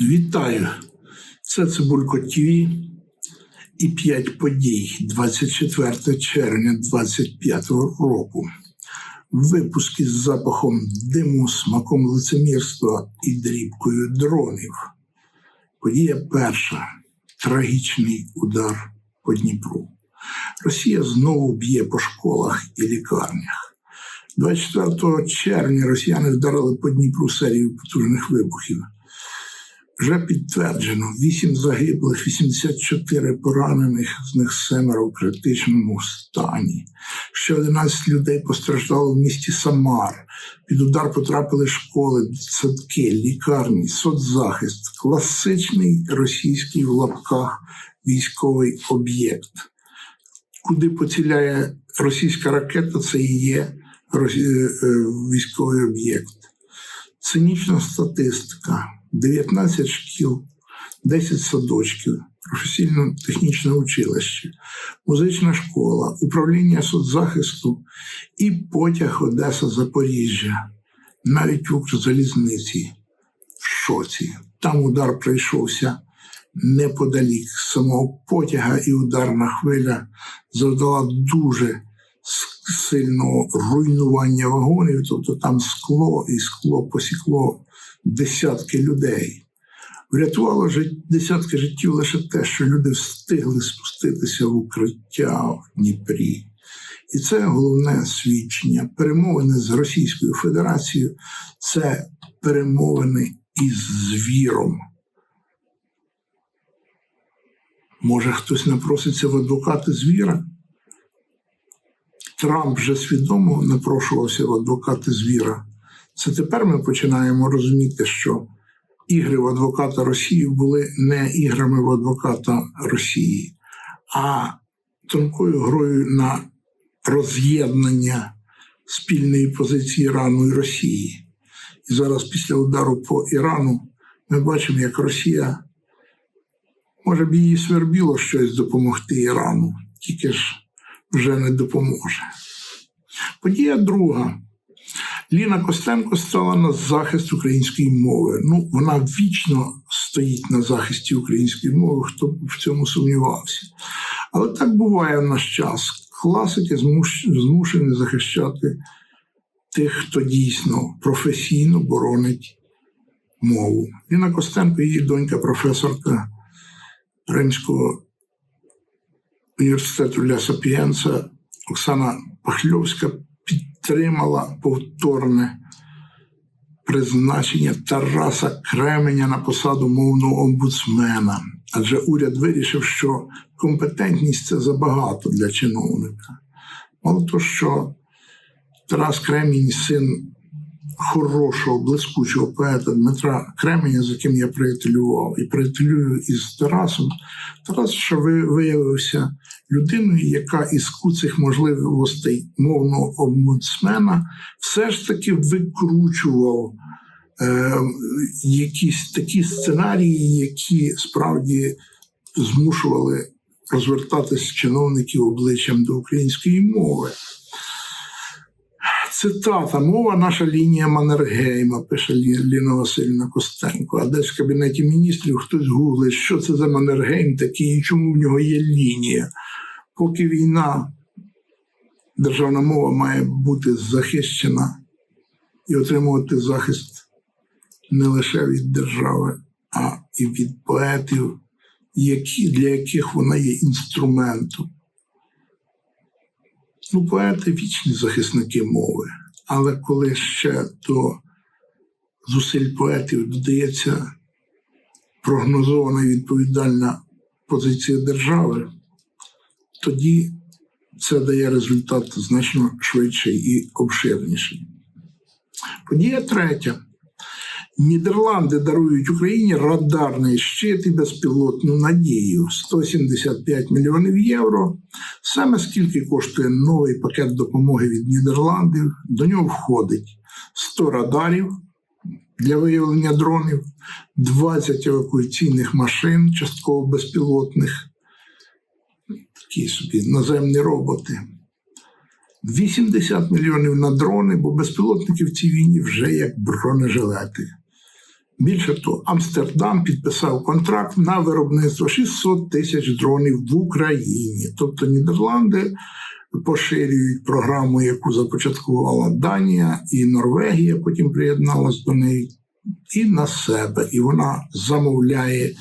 Вітаю! Це Цибулько ТВ і п'ять подій 24 червня 2025 року. Випуски з запахом диму, смаком лицемірства і дрібкою дронів. Подія перша. Трагічний удар по Дніпру. Росія знову б'є по школах і лікарнях. 24 червня росіяни вдарили по Дніпру серію потужних вибухів. Вже підтверджено 8 загиблих, 84 поранених, з них семеро в критичному стані. Ще 11 людей постраждало в місті Самар. Під удар потрапили школи, садки, лікарні, соцзахист, класичний російський в лапках військовий об'єкт. Куди поціляє російська ракета, це і є е, військовий об'єкт. Цинічна статистика: 19 шкіл, 10 садочків, професійно-технічне училище, музична школа, управління соцзахисту і потяг Одеса Запоріжжя, навіть в Укрзалізниці в шоці. Там удар прийшовся неподалік самого потяга, і ударна хвиля завдала дуже сильного руйнування вагонів, тобто там скло і скло посікло десятки людей. Врятувало десятки життів лише те, що люди встигли спуститися в укриття в Дніпрі. І це головне свідчення. Перемовини з Російською Федерацією це перемовини із звіром. Може, хтось напроситься в адвокати звіра? Трамп вже свідомо напрошувався в адвокати звіра. Це тепер ми починаємо розуміти, що ігри в адвоката Росії були не іграми в адвоката Росії, а тонкою грою на роз'єднання спільної позиції Ірану і Росії. І зараз, після удару по Ірану, ми бачимо, як Росія може б їй свербіло щось допомогти Ірану, тільки ж вже не допоможе. Подія друга. Ліна Костенко стала на захист української мови. Ну, вона вічно стоїть на захисті української мови, хто б в цьому сумнівався. Але так буває в наш час. Класики змушені захищати тих, хто дійсно професійно боронить мову. Ліна Костенко, її донька, професорка Римського університету Ля Сапієнца Оксана Пахльовська підтримала повторне призначення Тараса Кременя на посаду мовного омбудсмена. Адже уряд вирішив, що компетентність це забагато для чиновника. Мало того, що Тарас Кремінь син хорошого, блискучого поета Дмитра Кременя, з яким я приятелював, і приятелюю із Тарасом. Тарас ще виявився людиною, яка із куцих можливостей мовного омбудсмена все ж таки викручував е, якісь такі сценарії, які справді змушували розвертатись чиновників обличчям до української мови. Цитата, мова наша лінія Маннергейма, пише Ліна Васильівна Костенко. А десь в кабінеті міністрів хтось гуглить, що це за Маннергейм такий і чому в нього є лінія. Поки війна, державна мова має бути захищена і отримувати захист не лише від держави, а і від поетів, які, для яких вона є інструментом. Ну, поети вічні захисники мови. Але коли ще до зусиль поетів додається прогнозована і відповідальна позиція держави, тоді це дає результат значно швидший і обширніший. Подія третя. Нідерланди дарують Україні радарний щит і безпілотну надію 175 мільйонів євро. Саме скільки коштує новий пакет допомоги від Нідерландів. До нього входить 100 радарів для виявлення дронів, 20 евакуаційних машин, частково безпілотних, такі собі наземні роботи. 80 мільйонів на дрони, бо безпілотники в цій війні вже як бронежилети. Більше того, Амстердам підписав контракт на виробництво 600 тисяч дронів в Україні. Тобто Нідерланди поширюють програму, яку започаткувала Данія і Норвегія, потім приєдналась до неї, і на себе. І вона замовляє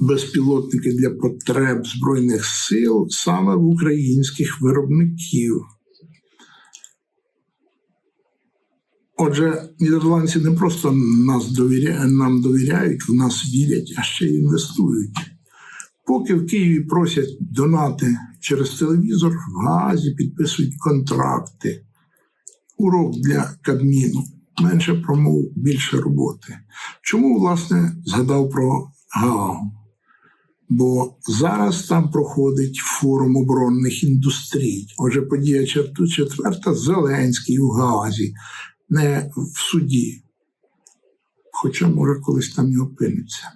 безпілотники для потреб Збройних сил саме в українських виробників. Отже, нідерландці не просто нас довіряють, нам довіряють, в нас вірять, а ще й інвестують. Поки в Києві просять донати через телевізор, в Гаазі підписують контракти. Урок для Кабміну. Менше промов, більше роботи. Чому, власне, згадав про Гаагу? Бо зараз там проходить форум оборонних індустрій. Отже, подія четверта Зеленський у Гаазі, не в суді. Хоча, може, колись там і опиниться.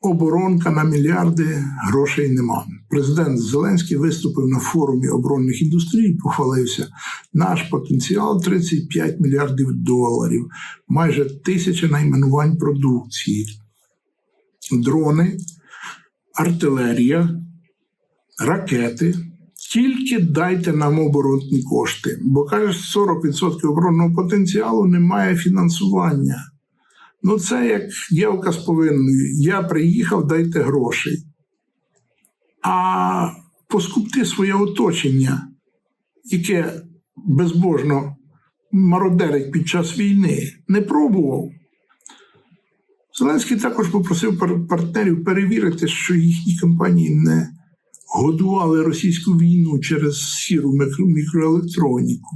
Оборонка на мільярди грошей нема. Президент Зеленський виступив на форумі оборонних індустрій, похвалився. Наш потенціал 35 мільярдів доларів, майже тисяча найменувань продукції, дрони, артилерія, ракети. Тільки дайте нам оборонні кошти, бо каже, 40% оборонного потенціалу немає фінансування. Ну, це як дівка з повинною. Я приїхав, дайте грошей. А поскупти своє оточення, яке безбожно мародерить під час війни, не пробував. Зеленський також попросив партнерів перевірити, що їхні компанії не годували російську війну через сіру мікро- мікроелектроніку.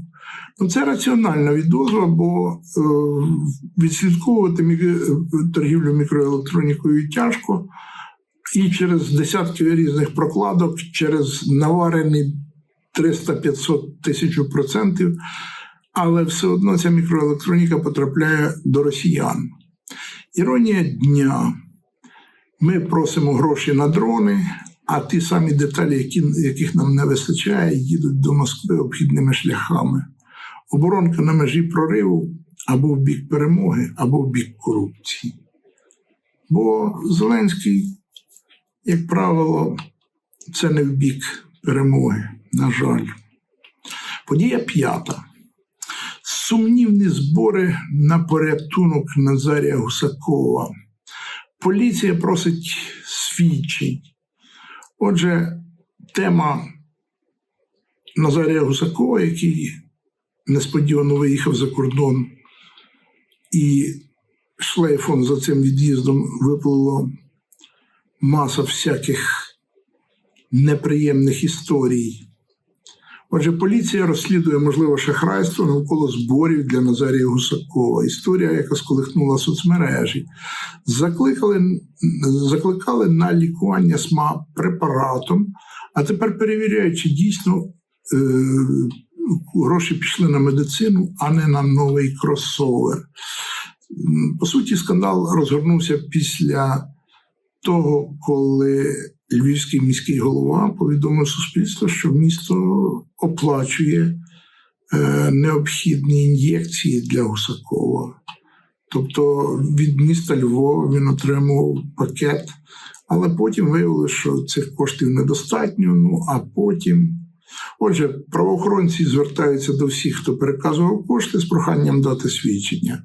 Ну, це раціональна відозва, бо е, відслідковувати мі- торгівлю мікроелектронікою тяжко, і через десятки різних прокладок, через наварений 300-500 тисяч процентів, але все одно ця мікроелектроніка потрапляє до росіян. Іронія дня. Ми просимо гроші на дрони, а ті самі деталі, які, яких нам не вистачає, їдуть до Москви обхідними шляхами. Оборонка на межі прориву або в бік перемоги, або в бік корупції. Бо Зеленський, як правило, це не в бік перемоги, на жаль. Подія п'ята. Сумнівні збори на порятунок Назарія Гусакова. Поліція просить свідчень. Отже, тема Назарія Гусакова, який несподівано виїхав за кордон, і шлейфом за цим від'їздом виплило маса всяких неприємних історій. Отже, поліція розслідує можливе шахрайство навколо зборів для Назарія Гусакова. Історія, яка сколихнула соцмережі. Закликали, закликали на лікування СМА препаратом, а тепер перевіряють, чи дійсно е, гроші пішли на медицину, а не на новий кросовер. По суті, скандал розгорнувся після того, коли львівський міський голова повідомив суспільству, що місто оплачує е, необхідні ін'єкції для Гусакова. Тобто від міста Львова він отримав пакет, але потім виявилося, що цих коштів недостатньо. Ну а потім. Отже, правоохоронці звертаються до всіх, хто переказував кошти з проханням дати свідчення.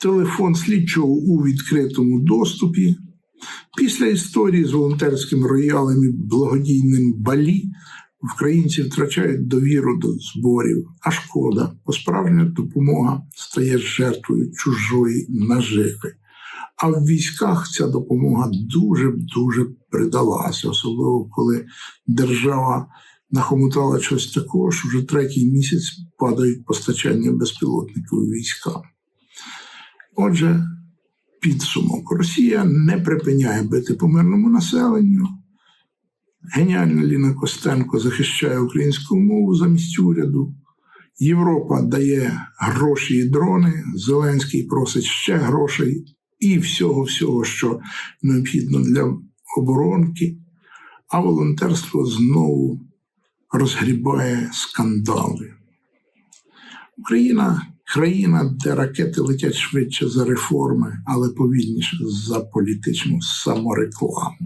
Телефон слідчого у відкритому доступі. Після історії з волонтерським роялем і благодійним балі українці втрачають довіру до зборів, а шкода, бо справжня допомога стає жертвою чужої наживи. А в військах ця допомога дуже дуже придалася, особливо коли держава нахомутала щось такого, що вже третій місяць падають постачання безпілотників у війська. Отже, підсумок. Росія не припиняє бити по мирному населенню. Геніальна Ліна Костенко захищає українську мову замість уряду. Європа дає гроші і дрони. Зеленський просить ще грошей і всього-всього, що необхідно для оборонки. а волонтерство знову розгрібає скандали. Україна країна, де ракети летять швидше за реформи, але повільніше за політичну саморекламу.